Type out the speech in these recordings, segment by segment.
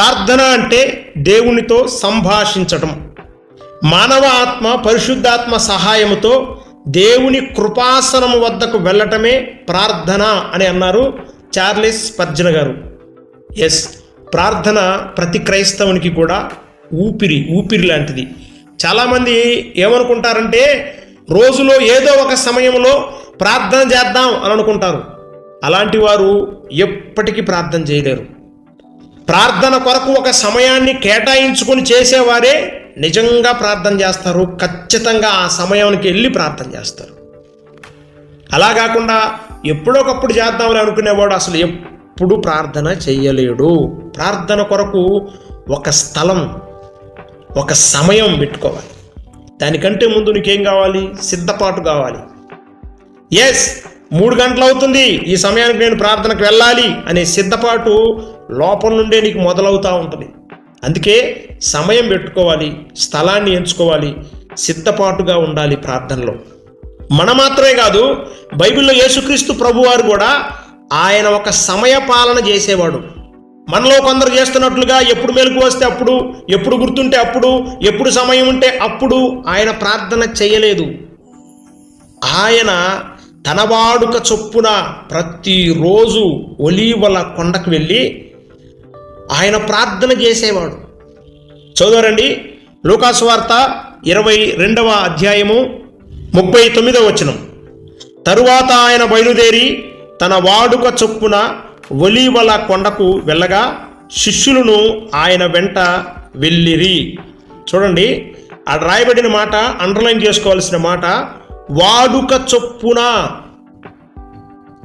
ప్రార్థన అంటే దేవునితో సంభాషించటం. మానవ ఆత్మ పరిశుద్ధాత్మ సహాయముతో దేవుని కృపాసనము వద్దకు వెళ్ళటమే ప్రార్థన అని అన్నారు చార్లెస్ పర్జన గారు. ఎస్ ప్రార్థన ప్రతి క్రైస్తవునికి కూడా ఊపిరి ఊపిరి లాంటిది. చాలామంది ఏమనుకుంటారంటే రోజులో ఏదో ఒక సమయంలో ప్రార్థన చేద్దాం అని అనుకుంటారు. అలాంటి వారు ఎప్పటికీ ప్రార్థన చేయలేరు. ప్రార్థన కొరకు ఒక సమయాన్ని కేటాయించుకొని చేసేవారే నిజంగా ప్రార్థన చేస్తారు ఖచ్చితంగా ఆ సమయానికి వెళ్ళి ప్రార్థన చేస్తారు. అలా కాకుండా ఎప్పుడొకప్పుడు చేద్దామని అనుకునేవాడు అసలు ఎప్పుడు ప్రార్థన చేయలేడు. ప్రార్థన కొరకు ఒక స్థలం ఒక సమయం పెట్టుకోవాలి. దానికంటే ముందు నీకేం కావాలి? సిద్ధపాటు కావాలి. ఎస్ మూడు గంటలు అవుతుంది ఈ సమయానికి నేను ప్రార్థనకు వెళ్ళాలి అనే సిద్ధపాటు లోపల నుండే నీకు మొదలవుతూ ఉంటుంది. అందుకే సమయం పెట్టుకోవాలి స్థలాన్ని ఎంచుకోవాలి సిద్ధపాటుగా ఉండాలి ప్రార్థనలో. మన మాత్రమే కాదు బైబిల్లో యేసుక్రీస్తు ప్రభువారు కూడా ఆయన ఒక సమయ పాలన చేసేవాడు. మనలో కొందరు చేస్తున్నట్లుగా ఎప్పుడు మెలకు వస్తే అప్పుడు ఎప్పుడు గుర్తుంటే అప్పుడు ఎప్పుడు సమయం ఉంటే అప్పుడు ఆయన ప్రార్థన చేయలేదు. ఆయన తన వాడుక చొప్పున ప్రతిరోజు ఒలీవల కొండకు వెళ్ళి ఆయన ప్రార్థన చేసేవాడు. చదవరండి. లోకాసువార్త ఇరవై రెండవ అధ్యాయము ముప్పై తొమ్మిదవ వచనం. తరువాత ఆయన బయలుదేరి తన వాడుక చొప్పున ఒలీవల కొండకు వెళ్ళగా శిష్యులను ఆయన వెంట వెళ్ళిరి. చూడండి ఆ రాయబడిన మాట అండర్లైన్ చేసుకోవాల్సిన మాట వాడుక చొప్పున.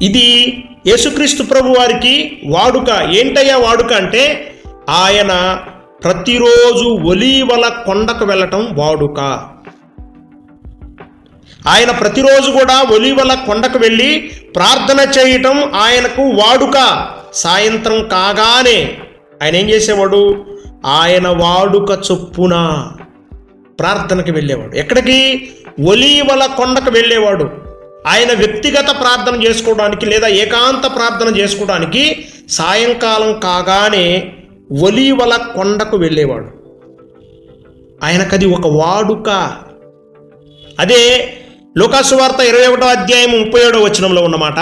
ఇది యేసుక్రీస్తు ప్రభు వారికి వాడుక ఏంటయ్యా వాడుక అంటే ఆయన ప్రతిరోజు ఒలీవల కొండకు వెళ్ళటం వాడుక. ఆయన ప్రతిరోజు కూడా ఒలీవల కొండకు వెళ్ళి ప్రార్థన చేయటం ఆయనకు వాడుక. సాయంత్రం కాగానే ఆయన ఏం చేసేవాడు? ఆయన వాడుక చొప్పున ప్రార్థనకు వెళ్ళేవాడు. ఎక్కడికి? ఒలీవల కొండకు వెళ్ళేవాడు. ఆయన వ్యక్తిగత ప్రార్థన చేసుకోవడానికి లేదా ఏకాంత ప్రార్థన చేసుకోవడానికి సాయంకాలం కాగానే ఒలీవల కొండకు వెళ్ళేవాడు. ఆయనకది ఒక వాడుక. అదే లోకాసువార్త ఇరవై ఒకటో అధ్యాయం ముప్పై ఏడో వచనంలో ఉన్నమాట.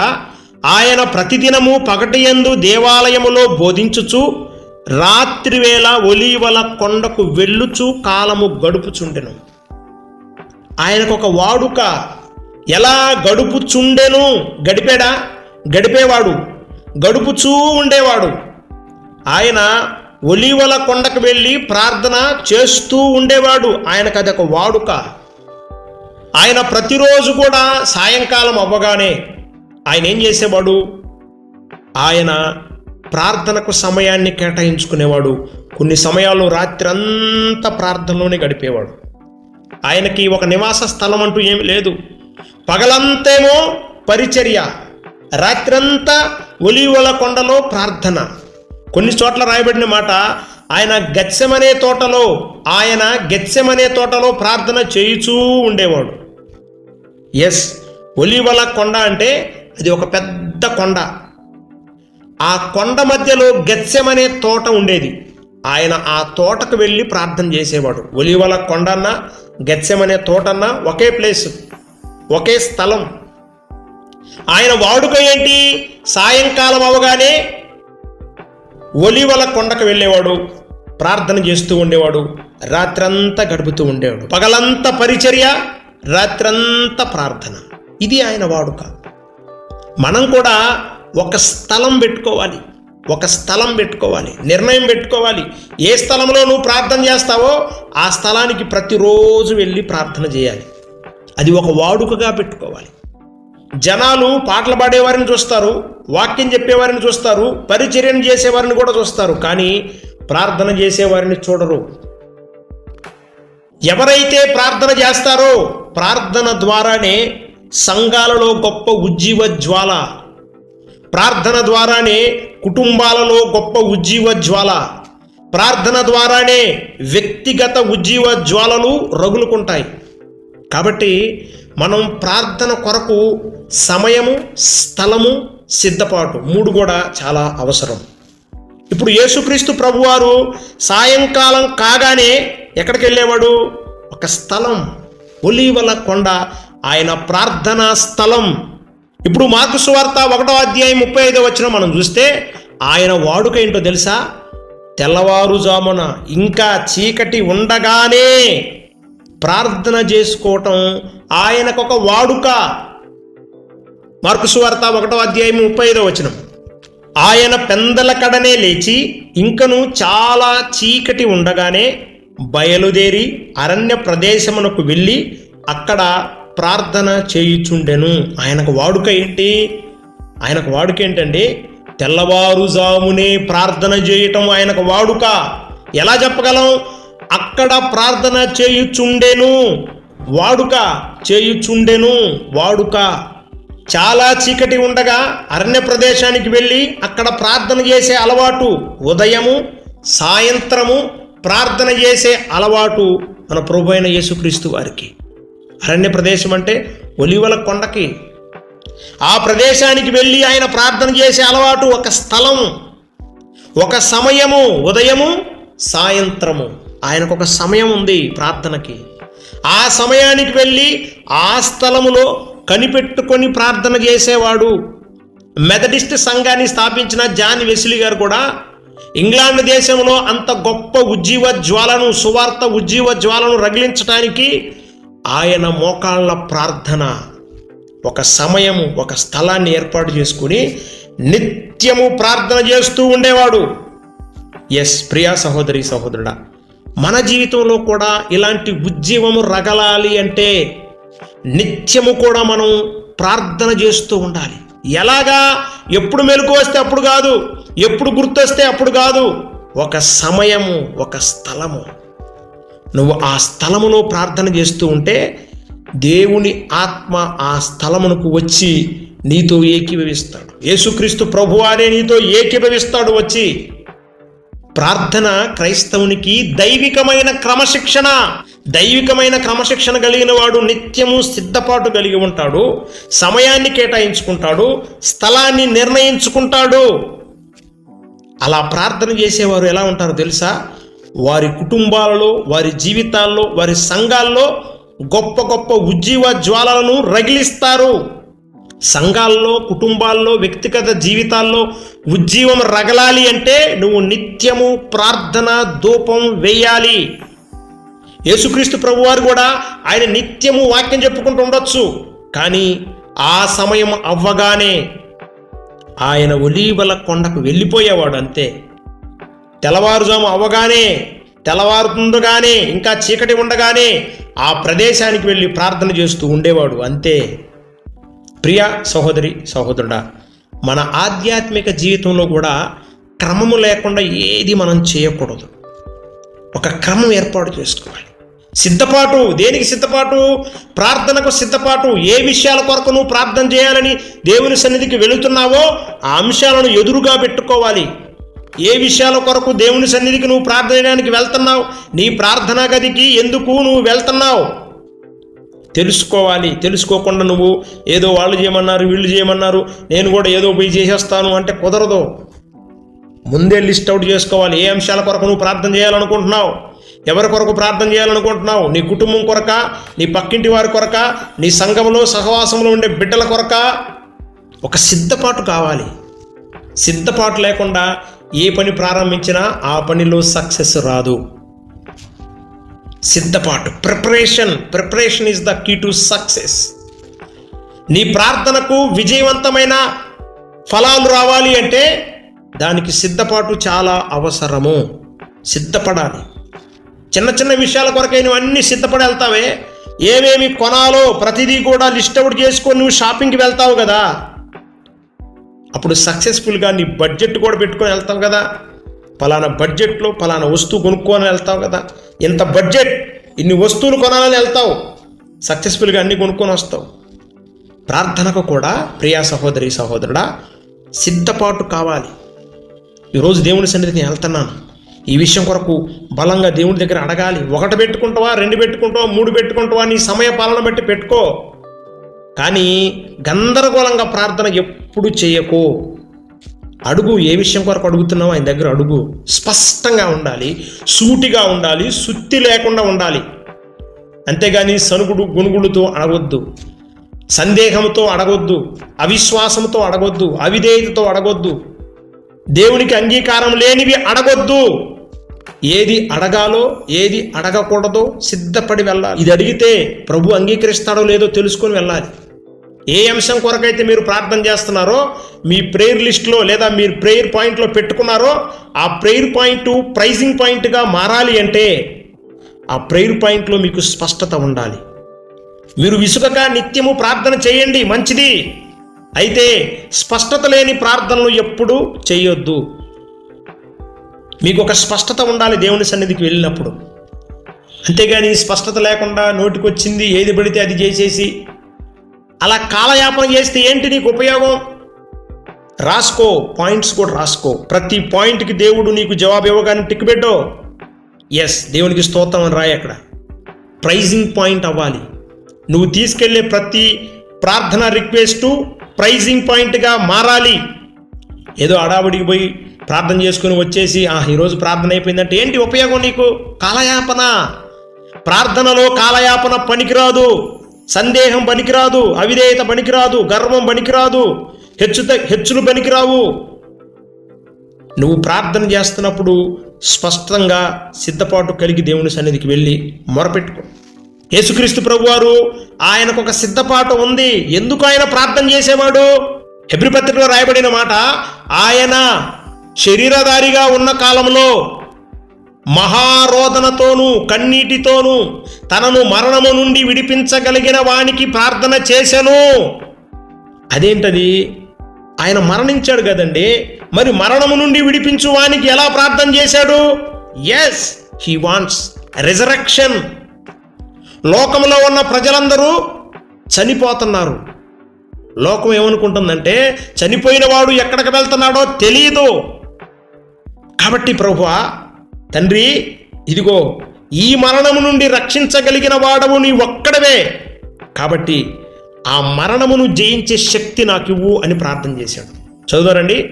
ఆయన ప్రతిదినము పగటియందు దేవాలయములో బోధించుచు రాత్రివేళ ఒలీవల కొండకు వెళ్ళుచు కాలము గడుపుచుండెను. ఆయనకు ఒక వాడుక. ఎలా గడుపుచుండెను? గడిపాడా? గడిపేవాడు. గడుపుచూ ఉండేవాడు. ఆయన ఒలీవల కొండకు వెళ్ళి ప్రార్థన చేస్తూ ఉండేవాడు. ఆయనకు అదొక వాడుక. ఆయన ప్రతిరోజు కూడా సాయంకాలం అవ్వగానే ఆయన ఏం చేసేవాడు? ఆయన ప్రార్థనకు సమయాన్ని కేటాయించుకునేవాడు. కొన్ని సమయాల్లో రాత్రి అంతా ప్రార్థనలోనే గడిపేవాడు. ఆయనకి ఒక నివాస స్థలం అంటూ ఏమి లేదు. పగలంతేమో పరిచర్య రాత్రంతా ఒలివల కొండలో ప్రార్థన. కొన్ని చోట్ల రాయబడిన మాట ఆయన గచ్చమనే తోటలో ఆయన గచ్చమనే తోటలో ప్రార్థన చేయుచూ ఉండేవాడు. ఎస్ ఒలివల కొండ అంటే అది ఒక పెద్ద కొండ. ఆ కొండ మధ్యలో గచ్చమనే తోట ఉండేది. ఆయన ఆ తోటకు వెళ్ళి ప్రార్థన చేసేవాడు. ఒలివల కొండన్న గచ్చమనే తోటన్న ఒకే ప్లేస్. ఒకే స్థలం. ఆయన వాడుక ఏంటి? సాయంకాలం అవగానే ఒలివల కొండకు వెళ్ళేవాడు ప్రార్థన చేస్తూ ఉండేవాడు రాత్రంతా గడుపుతూ ఉండేవాడు. పగలంతా పరిచర్య రాత్రంతా ప్రార్థన. ఇది ఆయన వాడుక. మనం కూడా ఒక స్థలం పెట్టుకోవాలి. ఒక స్థలం పెట్టుకోవాలి. నిర్ణయం పెట్టుకోవాలి. ఏ స్థలంలో నువ్వు ప్రార్థన చేస్తావో ఆ స్థలానికి ప్రతిరోజు వెళ్ళి ప్రార్థన చేయాలి. అది ఒక వాడుకగా పెట్టుకోవాలి. జనాలు పాటలు పాడేవారిని చూస్తారు వాక్యం చెప్పేవారిని చూస్తారు పరిచర్యను చేసేవారిని కూడా చూస్తారు కానీ ప్రార్థన చేసేవారిని చూడరు. ఎవరైతే ప్రార్థన చేస్తారో ప్రార్థన ద్వారానే సంఘాలలో గొప్ప ఉజ్జీవ జ్వాల ప్రార్థన ద్వారానే కుటుంబాలలో గొప్ప ఉజ్జీవ జ్వాల ప్రార్థన ద్వారానే వ్యక్తిగత ఉజ్జీవ జ్వాలలు రగులుకుంటాయి. కాబట్టి మనం ప్రార్థన కొరకు సమయము స్థలము సిద్ధపాటు మూడు కూడా చాలా అవసరం. ఇప్పుడు యేసుక్రీస్తు ప్రభువారు సాయంకాలం కాగానే ఎక్కడికి వెళ్ళేవాడు? ఒక స్థలం ఒలీవల కొండ ఆయన ప్రార్థనా స్థలం. ఇప్పుడు మార్కు సువార్త ఒకటో అధ్యాయం ముప్పై ఐదో వచ్చిన మనం చూస్తే ఆయన వాడుక ఏంటో తెలుసా? తెల్లవారుజామున ఇంకా చీకటి ఉండగానే ప్రార్థన చేసుకోవటం ఆయనకొక వాడుక. మార్కు సువార్త ఒకటో అధ్యాయం ముప్పై ఐదో వచనం. ఆయన పెందల కడనే లేచి ఇంకను చాలా చీకటి ఉండగానే బయలుదేరి అరణ్య ప్రదేశమునకు వెళ్ళి అక్కడ ప్రార్థన చేయుచుండెను. ఆయనకు వాడుక ఏంటి? ఆయనకు వాడుక ఏంటండి తెల్లవారుజామునే ప్రార్థన చేయటం ఆయనకు వాడుక. ఎలా చెప్పగలం? అక్కడ ప్రార్థన చేయుచుండెను వాడుక చేయుచుండెను వాడుక. చాలా చీకటి ఉండగా అరణ్య ప్రదేశానికి వెళ్ళి అక్కడ ప్రార్థన చేసే అలవాటు ఉదయము సాయంత్రము ప్రార్థన చేసే అలవాటు మన ప్రభు అయిన యేసుక్రీస్తు వారికి. అరణ్య ప్రదేశం అంటే ఒలివల కొండకి. ఆ ప్రదేశానికి వెళ్ళి ఆయన ప్రార్థన చేసే అలవాటు ఒక స్థలం ఒక సమయము ఉదయము సాయంత్రము. ఆయనకు ఒక సమయం ఉంది ప్రార్థనకి. ఆ సమయానికి వెళ్ళి ఆ స్థలములో కనిపెట్టుకొని ప్రార్థన చేసేవాడు. మెథడిస్ట్ సంఘాన్ని స్థాపించిన జాన్ వెసిలి గారు కూడా ఇంగ్లాండ్ దేశంలో అంత గొప్ప ఉజ్జీవ జ్వాలను సువార్త ఉజ్జీవ జ్వాలను రగిలించడానికి ఆయన మోకాళ్ళ ప్రార్థన ఒక సమయము ఒక స్థలాన్ని ఏర్పాటు చేసుకుని నిత్యము ప్రార్థన చేస్తూ ఉండేవాడు. ఎస్ ప్రియా సహోదరి సహోదరుడా మన జీవితంలో కూడా ఇలాంటి ఉజ్జీవము రగలాలి అంటే నిత్యము కూడా మనం ప్రార్థన చేస్తూ ఉండాలి. ఎలాగా? ఎప్పుడు మెలకు వస్తే అప్పుడు కాదు ఎప్పుడు గుర్తొస్తే అప్పుడు కాదు. ఒక సమయము ఒక స్థలము. నువ్వు ఆ స్థలములో ప్రార్థన చేస్తూ ఉంటే దేవుని ఆత్మ ఆ స్థలమునకు వచ్చి నీతో ఏకీభవిస్తాడు. యేసుక్రీస్తు ప్రభువారే నీతో ఏకీభవిస్తాడు వచ్చి. ప్రార్థన క్రైస్తవునికి దైవికమైన క్రమశిక్షణ. దైవికమైన క్రమశిక్షణ కలిగిన వాడు నిత్యము సిద్ధపాటు కలిగి ఉంటాడు. సమయాన్ని కేటాయించుకుంటాడు. స్థలాన్ని నిర్ణయించుకుంటాడు. అలా ప్రార్థన చేసేవారు ఎలా ఉంటారో తెలుసా? వారి కుటుంబాలలో వారి జీవితాల్లో వారి సంఘాల్లో గొప్ప గొప్ప ఉజ్జీవ జ్వాలలను రగిలిస్తారు. సంఘాల్లో కుటుంబాల్లో వ్యక్తిగత జీవితాల్లో ఉజ్జీవం రగలాలి అంటే నువ్వు నిత్యము ప్రార్థన ధూపం వేయాలి. యేసుక్రీస్తు ప్రభువారు కూడా ఆయన నిత్యము వాక్యం చెప్పుకుంటూ ఉండొచ్చు. కానీ ఆ సమయం అవ్వగానే ఆయన ఒలీవల కొండకు వెళ్ళిపోయేవాడు అంతే. తెల్లవారుజాము అవ్వగానే తెల్లవారుతుండగానే ఇంకా చీకటి ఉండగానే ఆ ప్రదేశానికి వెళ్ళి ప్రార్థన చేస్తూ ఉండేవాడు అంతే. ప్రియ సహోదరి సహోదరుడా మన ఆధ్యాత్మిక జీవితంలో కూడా క్రమము లేకుండా ఏది మనం చేయకూడదు. ఒక క్రమం ఏర్పాటు చేసుకోవాలి. సిద్ధపాటు దేనికి సిద్ధపాటు? ప్రార్థనకు సిద్ధపాటు. ఏ విషయాల కొరకు నువ్వు ప్రార్థన చేయాలని దేవుని సన్నిధికి వెళుతున్నావో ఆ అంశాలను ఎదురుగా పెట్టుకోవాలి. ఏ విషయాల కొరకు దేవుని సన్నిధికి నువ్వు ప్రార్థన చేయడానికి వెళ్తున్నావు? నీ ప్రార్థనా గదికి ఎందుకు నువ్వు వెళ్తున్నావు? తెలుసుకోవాలి. తెలుసుకోకుండా నువ్వు ఏదో వాళ్ళు చేయమన్నారు వీళ్ళు చేయమన్నారు నేను కూడా ఏదో పోయి చేసేస్తాను అంటే కుదరదు. ముందే లిస్ట్ అవుట్ చేసుకోవాలి. ఏ అంశాల కొరకు నువ్వు ప్రార్థన చేయాలనుకుంటున్నావు? ఎవరి కొరకు ప్రార్థన చేయాలనుకుంటున్నావు? నీ కుటుంబం కొరక? నీ పక్కింటి వారి కొరక? నీ సంఘంలో సహవాసంలో ఉండే బిడ్డల కొరక? ఒక సిద్ధపాటు కావాలి. సిద్ధపాటు లేకుండా ఏ పని ప్రారంభించినా ఆ పనిలో సక్సెస్ రాదు. సిద్ధపాటు. Preparation preparation is the key to success నీ ప్రార్థనకు విజయవంతమైన ఫలాలు రావాలి అంటే దానికి సిద్ధపాటు చాలా అవసరము. సిద్ధపడాలి. చిన్న చిన్న విషయాల కొరకై నువ్వు అన్ని సిద్ధపడి వెళ్తావే. ఏమేమి కొనాలో ప్రతిదీ కూడా లిస్ట్ అవుట్ చేసుకొని నువ్వు షాపింగ్కి వెళ్తావు కదా. అప్పుడు సక్సెస్ఫుల్గా నీ బడ్జెట్ కూడా పెట్టుకొని వెళ్తావు కదా. పలానా బడ్జెట్లో పలానా వస్తువు కొనుక్కొని వెళ్తావు కదా. ఇంత బడ్జెట్? ఇన్ని వస్తువులు కొనాలని వెళ్తావు. సక్సెస్ఫుల్గా అన్ని కొనుక్కొని వస్తావు. ప్రార్థనకు కూడా ప్రియా సహోదరి సహోదరుడా సిద్ధపాటు కావాలి. ఈరోజు దేవుని సన్నిధికి నేను వెళ్తున్నాను. ఈ విషయం కొరకు బలంగా దేవుని దగ్గర అడగాలి. ఒకటి పెట్టుకుంటావా రెండు పెట్టుకుంటావా మూడు పెట్టుకుంటావా నీ సమయ పాలన బట్టి పెట్టుకో. కానీ గందరగోళంగా ప్రార్థన ఎప్పుడు చేయకు. అడుగు ఏ విషయం కొరకు అడుగుతున్నావు ఆయన దగ్గర అడుగు. స్పష్టంగా ఉండాలి సూటిగా ఉండాలి సుత్తి లేకుండా ఉండాలి. అంతేగాని సనుగుడు గునుగుడుతో అడగొద్దు. సందేహంతో అడగొద్దు అవిశ్వాసంతో అడగొద్దు అవిధేయతతో అడగొద్దు. దేవునికి అంగీకారం లేనివి అడగొద్దు. ఏది అడగాలో ఏది అడగకూడదో సిద్ధపడి వెళ్ళాలి. ఇది అడిగితే ప్రభు అంగీకరిస్తాడో లేదో తెలుసుకొని వెళ్ళాలి. ఏ అంశం కొరకైతే మీరు ప్రార్థన చేస్తున్నారో మీ ప్రేయర్ లిస్ట్లో లేదా మీరు ప్రేయర్ పాయింట్లో పెట్టుకున్నారో ఆ ప్రేయర్ పాయింట్ ప్రైజింగ్ పాయింట్గా మారాలి అంటే ఆ ప్రేయర్ పాయింట్లో మీకు స్పష్టత ఉండాలి. మీరు విసుగక నిత్యము ప్రార్థన చేయండి మంచిది. అయితే స్పష్టత లేని ప్రార్థనలు ఎప్పుడూ చేయొద్దు. మీకు ఒక స్పష్టత ఉండాలి దేవుని సన్నిధికి వెళ్ళినప్పుడు. అంతేగాని స్పష్టత లేకుండా నోటికొచ్చింది ఏది పడితే అది చేసేసి అలా కాలయాపన చేస్తే ఏంటి నీకు ఉపయోగం? రాసుకో పాయింట్స్ కూడా రాసుకో. ప్రతి పాయింట్కి దేవుడు నీకు జవాబు ఇవ్వగానే టిక్ పెట్టో. ఎస్ దేవునికి స్తోత్రం అని రాయి అక్కడ. ప్రైజింగ్ పాయింట్ అవ్వాలి. నువ్వు తీసుకెళ్ళే ప్రతి ప్రార్థన రిక్వెస్టు ప్రైజింగ్ పాయింట్గా మారాలి. ఏదో అడావుడికి పోయి ప్రార్థన చేసుకుని వచ్చేసి ఆ ఈరోజు ప్రార్థన అయిపోయిందంటే ఏంటి ఉపయోగం నీకు? కాలయాపన. ప్రార్థనలో కాలయాపన పనికిరాదు. సందేహం పనికిరాదు అవిధేయత పనికిరాదు గర్వం పనికిరాదు హెచ్చుత హెచ్చులు పనికిరావు. నువ్వు ప్రార్థన చేస్తున్నప్పుడు స్పష్టంగా సిద్ధపాటు కలిగి దేవుని సన్నిధికి వెళ్ళి మొరపెట్టుకో. యేసుక్రీస్తు ప్రభువారు ఆయనకు ఒక సిద్ధపాటు ఉంది. ఎందుకు ఆయన ప్రార్థన చేసేవాడు? హెబ్రిపత్రికలో రాయబడిన మాట ఆయన శరీరధారిగా ఉన్న కాలంలో మహారోదనతోనూ కన్నీటితోనూ తనను మరణము నుండి విడిపించగలిగిన వానికి ప్రార్థన చేశాను. అదేంటది? ఆయన మరణించాడు కదండి. మరి మరణము నుండి విడిపించు వానికి ఎలా ప్రార్థన చేశాడు? ఎస్ హీ వాంట్స్ రిజరక్షన్ లోకంలో ఉన్న ప్రజలందరూ చనిపోతున్నారు. లోకం ఏమనుకుంటుందంటే చనిపోయిన వాడు ఎక్కడికి వెళ్తున్నాడో తెలియదు కాబట్టి ప్రభువా తండ్రి ఇదిగో ఈ మరణము నుండి రక్షించగలిగిన వాడవు నీ ఒక్కడవే. కాబట్టి ఆ మరణమును జయించే శక్తి నాకు ఇవ్వు అని ప్రార్థన చేశాడు. చదువుతారండి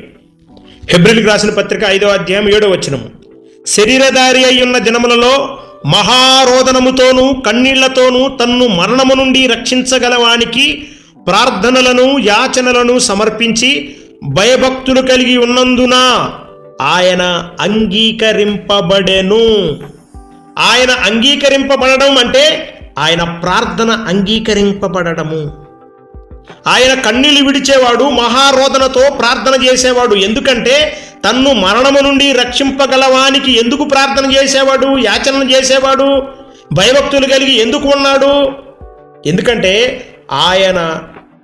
హెబ్రిల్కి రాసిన పత్రిక ఐదో అధ్యాయం ఏడో వచనము. శరీరధారి అయి ఉన్న దినములలో మహారోదనముతోనూ కన్నీళ్ళతోనూ తన్ను మరణము నుండి రక్షించగలవానికి ప్రార్థనలను యాచనలను సమర్పించి భయభక్తులు కలిగి ఉన్నందున ఆయన అంగీకరింపబడెను. ఆయన అంగీకరింపబడడం అంటే ఆయన ప్రార్థన అంగీకరింపబడము ఆయన కన్నీళ్ళు విడిచేవాడు మహారోధనతో ప్రార్థన చేసేవాడు. ఎందుకంటే తన్ను మరణము నుండి రక్షింపగలవానికి ఎందుకు ప్రార్థన చేసేవాడు యాచన చేసేవాడు భయభక్తులు కలిగి ఎందుకు ఉన్నాడు? ఎందుకంటే ఆయన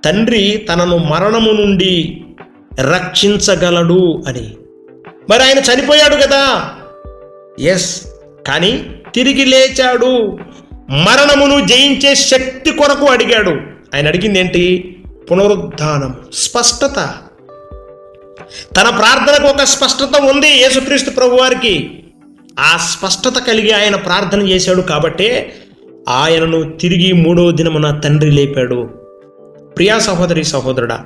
తండ్రి తనను మరణము నుండి రక్షించగలడు అని. మరి ఆయన చనిపోయాడు కదా. ఎస్ కానీ తిరిగి లేచాడు. మరణమును జయించే శక్తి కొరకు అడిగాడు. ఆయన అడిగింది ఏంటి పునరుద్ధానం స్పష్టత. తన ప్రార్థనకు ఒక స్పష్టత ఉంది యేసుక్రీస్తు ప్రభువారికి. ఆ స్పష్టత కలిగి ఆయన ప్రార్థన చేశాడు కాబట్టే ఆయనను తిరిగి మూడో దినమున తండ్రి లేపాడు. ప్రియా సహోదరి సహోదరుడా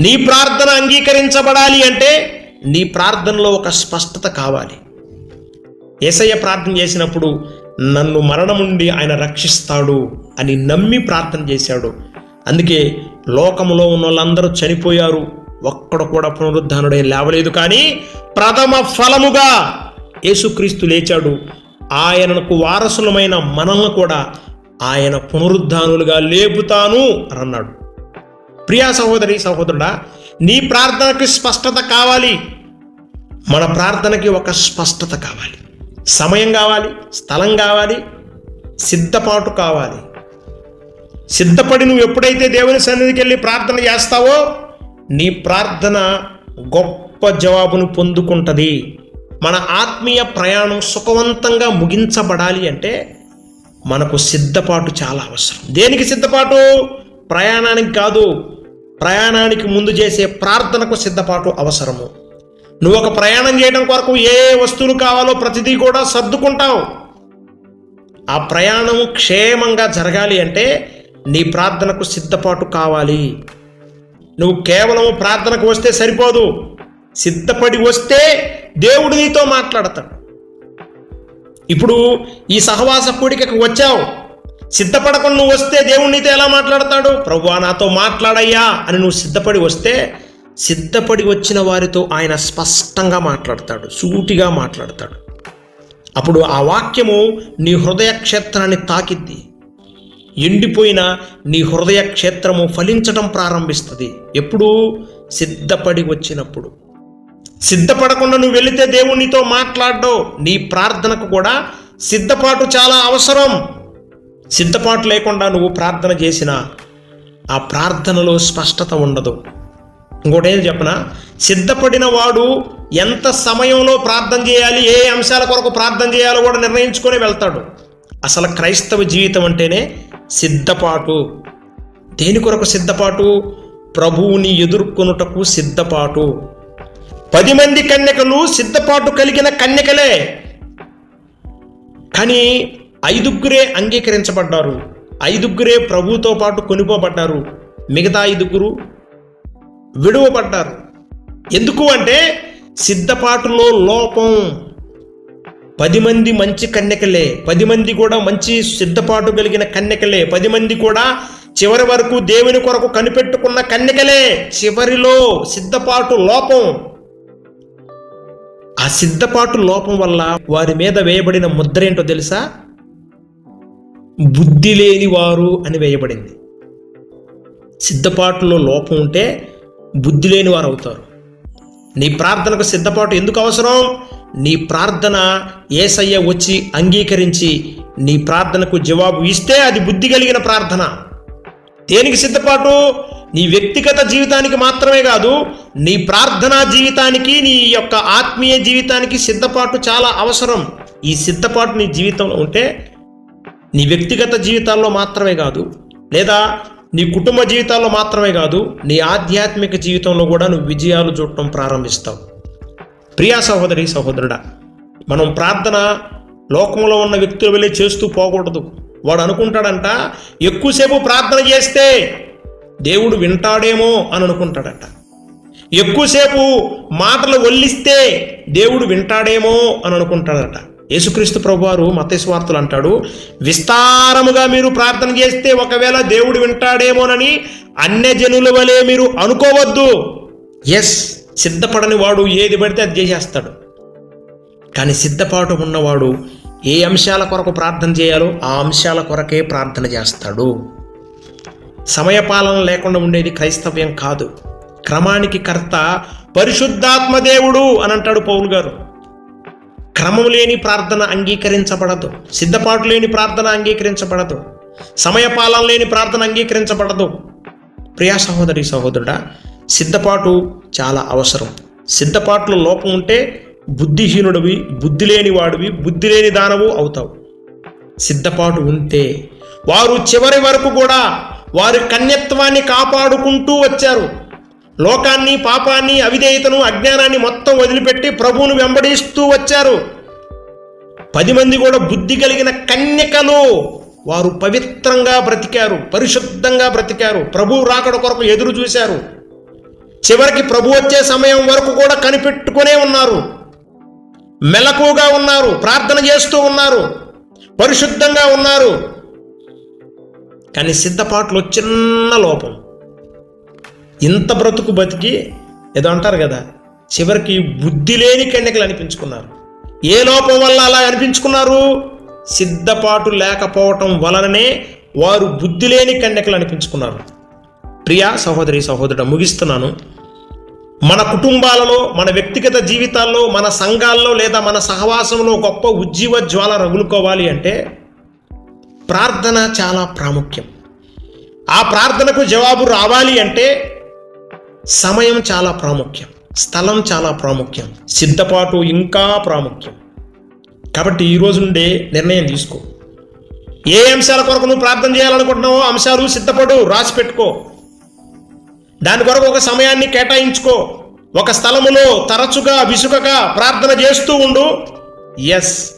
నీ ప్రార్థన అంగీకరించబడాలి అంటే నీ ప్రార్థనలో ఒక స్పష్టత కావాలి. ఏసయ్య ప్రార్థన చేసినప్పుడు నన్ను మరణం ఆయన రక్షిస్తాడు అని నమ్మి ప్రార్థన చేశాడు. అందుకే లోకంలో ఉన్న వాళ్ళందరూ చనిపోయారు. ఒక్కడు కూడా పునరుద్ధానుడే లేవలేదు. కానీ ప్రథమ ఫలముగా యేసుక్రీస్తు లేచాడు. ఆయనకు వారసులమైన మనల్ని కూడా ఆయన పునరుద్ధానులుగా లేపుతాను అన్నాడు. ప్రియా సహోదరి సహోదరుడా నీ ప్రార్థనకి స్పష్టత కావాలి. మన ప్రార్థనకి ఒక స్పష్టత కావాలి. సమయం కావాలి స్థలం కావాలి సిద్ధపాటు కావాలి. సిద్ధపడి నువ్వు ఎప్పుడైతే దేవుని సన్నిధికి వెళ్ళి ప్రార్థన చేస్తావో నీ ప్రార్థన గొప్ప జవాబును పొందుకుంటుంది. మన ఆత్మీయ ప్రయాణం సుఖవంతంగా ముగించబడాలి అంటే మనకు సిద్ధపాటు చాలా అవసరం. దేనికి సిద్ధపాటు? ప్రయాణానికి కాదు. ప్రయాణానికి ముందు చేసే ప్రార్థనకు సిద్ధపాటు అవసరము. నువ్వు ఒక ప్రయాణం చేయడం కొరకు ఏ వస్తువులు కావాలో ప్రతిదీ కూడా సర్దుకుంటావు. ఆ ప్రయాణం క్షేమంగా జరగాలి అంటే నీ ప్రార్థనకు సిద్ధపాటు కావాలి. నువ్వు కేవలం ప్రార్థనకు వస్తే సరిపోదు. సిద్ధపడి వస్తే దేవుడు నీతో మాట్లాడతాడు. ఇప్పుడు ఈ సహవాస కూడికకు వచ్చావు. సిద్ధపడకుండా నువ్వు వస్తే దేవుడు నీతో ఎలా మాట్లాడతాడు? ప్రభువా నాతో మాట్లాడయ్యా అని నువ్వు సిద్ధపడి వస్తే సిద్ధపడి వచ్చిన వారితో ఆయన స్పష్టంగా మాట్లాడతాడు సూటిగా మాట్లాడతాడు. అప్పుడు ఆ వాక్యము నీ హృదయ క్షేత్రాన్ని తాకిద్ది. ఎండిపోయిన నీ హృదయ క్షేత్రము ఫలించడం ప్రారంభిస్తుంది. ఎప్పుడు? సిద్ధపడి వచ్చినప్పుడు. సిద్ధపడకుండా నువ్వు వెళితే దేవునితో మాట్లాడో మాట్లాడడం. నీ ప్రార్థనకు కూడా సిద్ధపాటు చాలా అవసరం. సిద్ధపాటు లేకుండా నువ్వు ప్రార్థన చేసినా ఆ ప్రార్థనలో స్పష్టత ఉండదు. ఇంకోటి ఏం చెప్పనా? సిద్ధపడిన వాడు ఎంత సమయంలో ప్రార్థన చేయాలి ఏ అంశాల కొరకు ప్రార్థన చేయాలో కూడా నిర్ణయించుకొని వెళ్తాడు. అసలు క్రైస్తవ జీవితం అంటేనే సిద్ధపాటు. దేని కొరకు సిద్ధపాటు? ప్రభువుని ఎదుర్కొనుటకు సిద్ధపాటు. పది మంది కన్యకలు సిద్ధపాటు కలిగిన కన్యకలే. కానీ ఐదుగురే అంగీకరించబడ్డారు. ఐదుగురే ప్రభుతో పాటు కొనిపోబడ్డారు మిగతా ఐదుగురు విడువబడ్డారు. ఎందుకు అంటే సిద్ధపాటులో లోపం. పది మంది మంచి కన్యకలే పది మంది కూడా మంచి సిద్ధపాటు కలిగిన కన్యకలే పది మంది కూడా చివరి వరకు దేవుని కొరకు కనిపెట్టుకున్న కన్యకలే. చివరిలో సిద్ధపాటు లోపం. ఆ సిద్ధపాటు లోపం వల్ల వారి మీద వేయబడిన ముద్ర ఏంటో తెలుసా? బుద్ధి లేని వారు అని వేయబడింది. సిద్ధపాటులో లోపం ఉంటే బుద్ధి లేని వారు అవుతారు నీ ప్రార్థనకు సిద్ధపాటు ఎందుకు అవసరం? నీ ప్రార్థన ఏసయ్య వచ్చి అంగీకరించి నీ ప్రార్థనకు జవాబు ఇస్తే అది బుద్ధి కలిగిన ప్రార్థన. దేనికి సిద్ధపాటు? నీ వ్యక్తిగత జీవితానికి మాత్రమే కాదు నీ ప్రార్థనా జీవితానికి నీ యొక్క ఆత్మీయ జీవితానికి సిద్ధపాటు చాలా అవసరం. ఈ సిద్ధపాటు నీ జీవితంలో ఉంటే నీ వ్యక్తిగత జీవితాల్లో మాత్రమే కాదు లేదా నీ కుటుంబ జీవితాల్లో మాత్రమే కాదు నీ ఆధ్యాత్మిక జీవితంలో కూడా నువ్వు విజయాలు చూడటం ప్రారంభిస్తావు. ప్రియా సహోదరి సహోదరుడా మనం ప్రార్థన లోకంలో ఉన్న వ్యక్తుల వెళ్ళి చేస్తూ పోకూడదు. వాడు అనుకుంటాడంట ఎక్కువసేపు ప్రార్థన చేస్తే దేవుడు వింటాడేమో అని అనుకుంటాడట. ఎక్కువసేపు మాటలు ఒల్లిస్తే దేవుడు వింటాడేమో అని అనుకుంటాడట. యేసుక్రీస్తు ప్రభువారు మతేశ్వార్తలు అంటాడు విస్తారముగా మీరు ప్రార్థన చేస్తే ఒకవేళ దేవుడు వింటాడేమోనని అన్యజనుల వలె మీరు అనుకోవద్దు. ఎస్ సిద్ధపడని వాడు ఏది పడితే అది చేసేస్తాడు. కానీ సిద్ధపాటు ఉన్నవాడు ఏ అంశాల కొరకు ప్రార్థన చేయాలో ఆ అంశాల కొరకే ప్రార్థన చేస్తాడు. సమయపాలన లేకుండా ఉండేది క్రైస్తవ్యం కాదు. క్రమానికి కర్త పరిశుద్ధాత్మ దేవుడు అని అంటాడు పౌలు గారు. క్రమం లేని ప్రార్థన అంగీకరించబడదు. సిద్ధపాటు లేని ప్రార్థన అంగీకరించబడదు. సమయపాలన లేని ప్రార్థన అంగీకరించబడదు. ప్రియా సహోదరి సహోదరుడా సిద్ధపాటు చాలా అవసరం. సిద్ధపాటులో లోపం ఉంటే బుద్ధిహీనుడివి బుద్ధి లేని వాడివి బుద్ధి లేని దానవు అవుతావు. సిద్ధపాటు ఉంటే వారు చివరి వరకు కూడా వారి కన్యత్వాన్ని కాపాడుకుంటూ వచ్చారు. లోకాన్ని పాపాన్ని అవిధేయతను అజ్ఞానాన్ని మొత్తం వదిలిపెట్టి ప్రభువును వెంబడిస్తూ వచ్చారు. పది మంది కూడా బుద్ధి కలిగిన కన్యకలు వారు పవిత్రంగా బ్రతికారు పరిశుద్ధంగా బ్రతికారు. ప్రభు రాకడ కొరకు ఎదురు చూశారు. చివరికి ప్రభు వచ్చే సమయం వరకు కూడా కనిపెట్టుకునే ఉన్నారు. మెలకుగా ఉన్నారు ప్రార్థన చేస్తూ ఉన్నారు పరిశుద్ధంగా ఉన్నారు. కానీ సిద్ధపాట్లు చిన్న లోపం. ఇంత బ్రతుకు బతికి ఏదో అంటారు కదా చివరికి బుద్ధి లేని కన్యకలు అనిపించుకున్నారు. ఏ లోపం వల్ల అలా అనిపించుకున్నారు? సిద్ధపాటు లేకపోవటం వలననే వారు బుద్ధి లేని కన్యకలు అనిపించుకున్నారు. ప్రియా సహోదరి సహోదరుడు ముగిస్తున్నాను. మన కుటుంబాలలో మన వ్యక్తిగత జీవితాల్లో మన సంఘాల్లో లేదా మన సహవాసంలో గొప్ప ఉజ్జీవ జ్వాల రగులుకోవాలి అంటే ప్రార్థన చాలా ప్రాముఖ్యం. ఆ ప్రార్థనకు జవాబు రావాలి అంటే సమయం చాలా ప్రాముఖ్యం స్థలం చాలా ప్రాముఖ్యం సిద్ధపాటు ఇంకా ప్రాముఖ్యం. కాబట్టి ఈరోజు నుండే నిర్ణయం తీసుకో. ఏ అంశాల కొరకు నువ్వు ప్రార్థన చేయాలనుకుంటున్నావో అంశాలు సిద్ధపడు రాసి పెట్టుకో. దాని కొరకు ఒక సమయాన్ని కేటాయించుకో. ఒక స్థలములో తరచుగా విసుకగా ప్రార్థన చేస్తూ ఉండు. ఎస్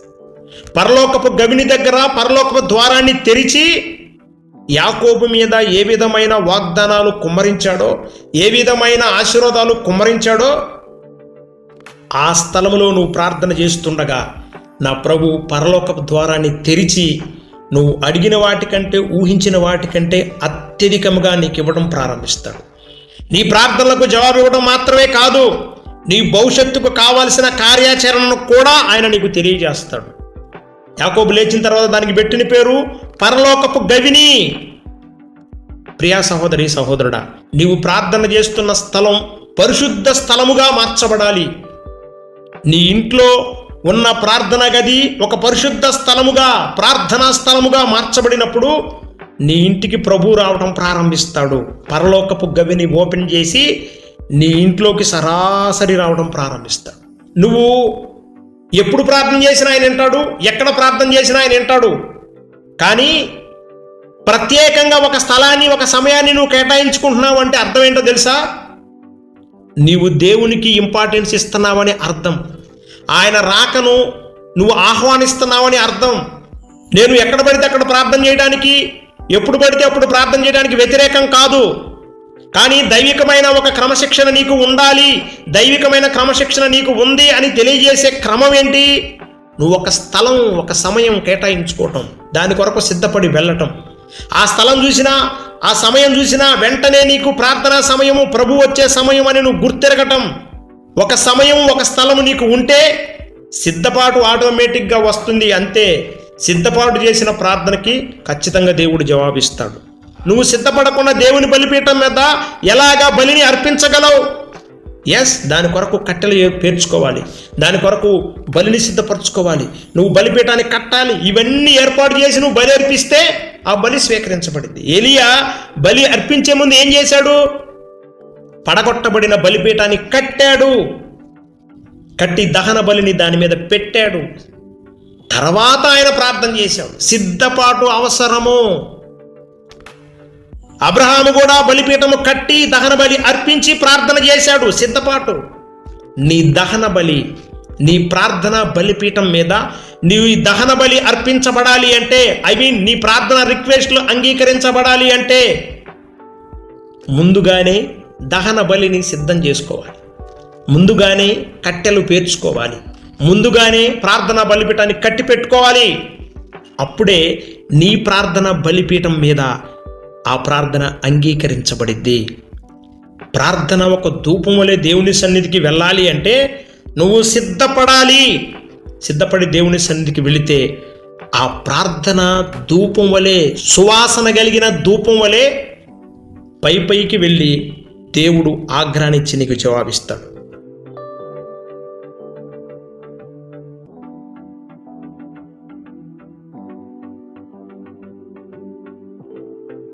పరలోకపు గవిని దగ్గర పరలోకపు ద్వారాన్ని తెరిచి యాకోబు మీద ఏ విధమైన వాగ్దానాలు కుమ్మరించాడో ఏ విధమైన ఆశీర్వాదాలు కుమ్మరించాడో ఆ స్థలంలో నువ్వు ప్రార్థన చేస్తుండగా నా ప్రభు పరలోకపు ద్వారాన్ని తెరిచి నువ్వు అడిగిన వాటికంటే ఊహించిన వాటికంటే అత్యధికంగా నీకు ఇవ్వడం ప్రారంభిస్తాడు. నీ ప్రార్థనలకు జవాబు ఇవ్వడం మాత్రమే కాదు నీ భవిష్యత్తుకు కావాల్సిన కార్యాచరణను కూడా ఆయన నీకు తెలియజేస్తాడు. యాకోబు లేచిన తర్వాత దానికి పెట్టిన పేరు పరలోకపు గవిని. ప్రియా సహోదరి సహోదరుడా నీవు ప్రార్థన చేస్తున్న స్థలం పరిశుద్ధ స్థలముగా మార్చబడాలి. నీ ఇంట్లో ఉన్న ప్రార్థన గది ఒక పరిశుద్ధ స్థలముగా ప్రార్థనా స్థలముగా మార్చబడినప్పుడు నీ ఇంటికి ప్రభు రావడం ప్రారంభిస్తాడు. పరలోకపు గవిని ఓపెన్ చేసి నీ ఇంట్లోకి సరాసరి రావడం ప్రారంభిస్తాడు. నువ్వు ఎప్పుడు ప్రార్థన చేసినా ఆయన వింటాడు ఎక్కడ ప్రార్థన చేసినా ఆయన వింటాడు. కానీ ప్రత్యేకంగా ఒక స్థలాన్ని ఒక సమయాన్ని నువ్వు కేటాయించుకుంటున్నావు అంటే అర్థం ఏంటో తెలుసా? నీవు దేవునికి ఇంపార్టెన్స్ ఇస్తున్నావని అర్థం. ఆయన రాకను నువ్వు ఆహ్వానిస్తున్నావని అర్థం. నేను ఎక్కడ పడితే అక్కడ ప్రార్థన చేయడానికి ఎప్పుడు పడితే అప్పుడు ప్రార్థన చేయడానికి వ్యతిరేకం కాదు. కానీ దైవికమైన ఒక క్రమశిక్షణ నీకు ఉండాలి. దైవికమైన క్రమశిక్షణ నీకు ఉంది అని తెలియజేసే క్రమం ఏంటి? నువ్వు ఒక స్థలం ఒక సమయం కేటాయించుకోవటం దాని కొరకు సిద్ధపడి వెళ్ళటం. ఆ స్థలం చూసినా ఆ సమయం చూసినా వెంటనే నీకు ప్రార్థనా సమయము ప్రభు వచ్చే సమయం అని నువ్వు గుర్తెరగటం. ఒక సమయం ఒక స్థలము నీకు ఉంటే సిద్ధపాటు ఆటోమేటిక్గా వస్తుంది అంతే. సిద్ధపాటు చేసిన ప్రార్థనకి ఖచ్చితంగా దేవుడు జవాబిస్తాడు. నువ్వు సిద్ధపడకుండా దేవుని బలిపీఠం మీద ఎలాగా బలిని అర్పించగలవు? ఎస్ దాని కొరకు కట్టెలు పేర్చుకోవాలి. దాని కొరకు బలిని సిద్ధపరచుకోవాలి. నువ్వు బలిపీఠాన్ని కట్టాలి ఇవన్నీ ఏర్పాటు చేసి నువ్వు బలి అర్పిస్తే ఆ బలి స్వీకరించబడింది. ఏలియా బలి అర్పించే ముందు ఏం చేశాడు? పడగొట్టబడిన బలిపీఠాన్ని కట్టాడు. కట్టి దహన బలిని దాని మీద పెట్టాడు. తర్వాత ఆయన ప్రార్థన చేశాడు. సిద్ధపాటు అవసరము. అబ్రహాము కూడా బలిపీఠము కట్టి దహన బలి అర్పించి ప్రార్థన చేశాడు. సిద్ధపాటు నీ దహన బలి నీ ప్రార్థన బలిపీఠం మీద నీవు దహన బలి అర్పించబడాలి అంటే ఐ మీన్ నీ ప్రార్థన రిక్వెస్ట్లు అంగీకరించబడాలి అంటే ముందుగానే దహన బలిని సిద్ధం చేసుకోవాలి. ముందుగానే కట్టెలు పేర్చుకోవాలి. ముందుగానే ప్రార్థన బలిపీఠాన్ని కట్టి పెట్టుకోవాలి అప్పుడే నీ ప్రార్థన బలిపీఠం మీద ఆ ప్రార్థన అంగీకరించబడిద్ది. ప్రార్థన ఒక ధూపములే దేవుని సన్నిధికి వెళ్ళాలి అంటే నువ్వు సిద్ధపడాలి. సిద్ధపడి దేవుని సన్నిధికి వెళితే ఆ ప్రార్థన ధూపం వలె సువాసన కలిగిన ధూపం వలె పై పైకి వెళ్ళి దేవుడు ఆగ్రహించి నీకు జవాబిస్తాడు.